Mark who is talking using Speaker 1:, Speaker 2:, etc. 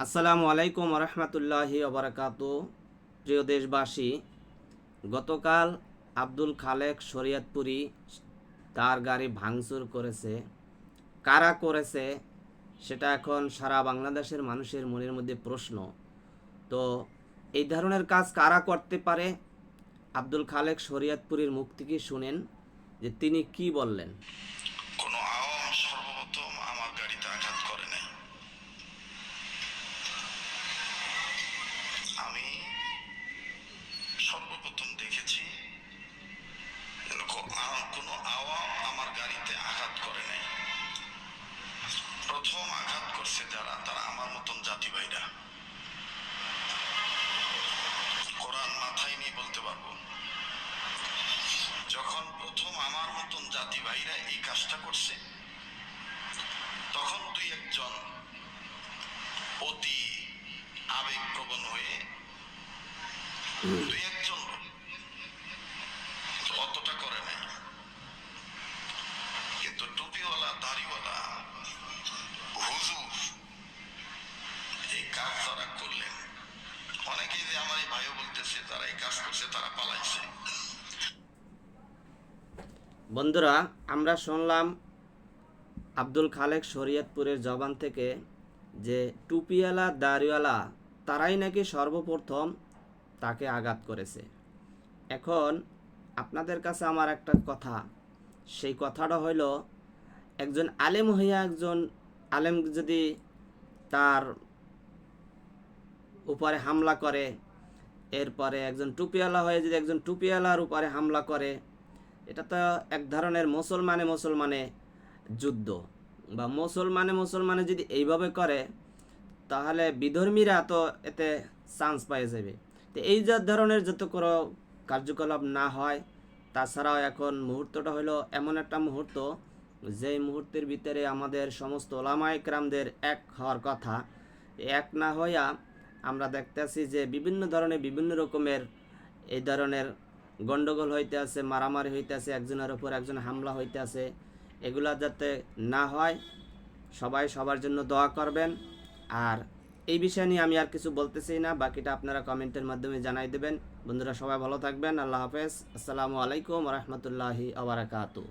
Speaker 1: আসসালামু আলাইকুম রহমতুল্লাহি ওবরাকাত। প্রিয় দেশবাসী, গতকাল আব্দুল খালেক শরিয়তপুরি তার গাড়ি ভাঙচুর করেছে। কারা করেছে, সেটা এখন সারা বাংলাদেশের মানুষের মনের মধ্যে প্রশ্ন। তো এই ধরনের কাজ কারা করতে পারে? আব্দুল খালেক শরিয়তপুরীর মুখ থেকে শুনেন যে তিনি কি বললেন
Speaker 2: কোনো আওয়াম সর্বপ্রথম আমার গাড়িতে আঘাত করে নাই আমি সর্বপ্রথম দেখেছি যেন কো- আ- কোনো আওয়াম আমার গাড়িতে আঘাত করে নাই প্রথম আঘাত করছে যারা, তারা আমার মতন জাতি ভাইরা। কোরআন মাথায় নিয়ে বলতে পারব। যখন প্রথম আমার মতন জাতি ভাইরা এই কাজটা করছে, তখন দুই একজন অতি আবেগপ্রবণ হয়ে, দুই একজন অতটা করে নাই কিন্তু টুপিওয়ালা দাড়িওয়ালা হুজুর এই কাজ যারা করলেন। অনেকেই যে আমার এই ভাইও বলতেছে, তারা এই কাজ করছে, তারা পালাইছে।
Speaker 1: বন্ধুরা, আমরা শুনলাম আব্দুল খালেক শরীয়তপুরের জবান থেকে যে টুপিওয়ালা, দাড়িওয়ালা, তারাই নাকি সর্বপ্রথম তাকে আঘাত করেছে। এখন আপনাদের কাছে আমার একটা কথা। সেই কথাটা হইল, একজন আলেম হইয়া একজন আলেম যদি তার উপরে হামলা করে। এরপরে একজন টুপিওয়ালা হয়ে যদি একজন টুপিওয়ালার উপরে হামলা করে, এটা তো এক ধরনের মুসলমানে মুসলমানে যুদ্ধ। বা মুসলমানে মুসলমানে যদি এইভাবে করে, তাহলে বিধর্মীরা তো এতে চান্স পেয়ে যাবে তো এই যে ধরনের যত কোনো কার্যকলাপ না হয়, তাছাড়াও এখন মুহূর্তটা হলো এমন একটা মুহূর্ত, যেই মুহূর্তের ভিতরে আমাদের সমস্ত ওলামায় ক্রামদের এক হওয়ার কথা। এক না হইয়া আমরা দেখতেছি যে বিভিন্ন ধরনের, বিভিন্ন রকমের এই ধরনের গন্ডগোল হইতে আছে, মারামারি হইতে আছে, একজনের ওপর একজন হামলা হইতে আছে। এগুলা যাতে না হয়, সবাই সবার জন্য দোয়া করবেন। আর এই বিষয় নিয়ে আমি আর কিছু বলতেছি না, বাকিটা আপনারা কমেন্টের মাধ্যমে জানাই দেবেন। বন্ধুরা, সবাই ভালো থাকবেন। আল্লাহ হাফেজ। আসসালামু আলাইকুম রহমতুল্লাহি আবরাকাতু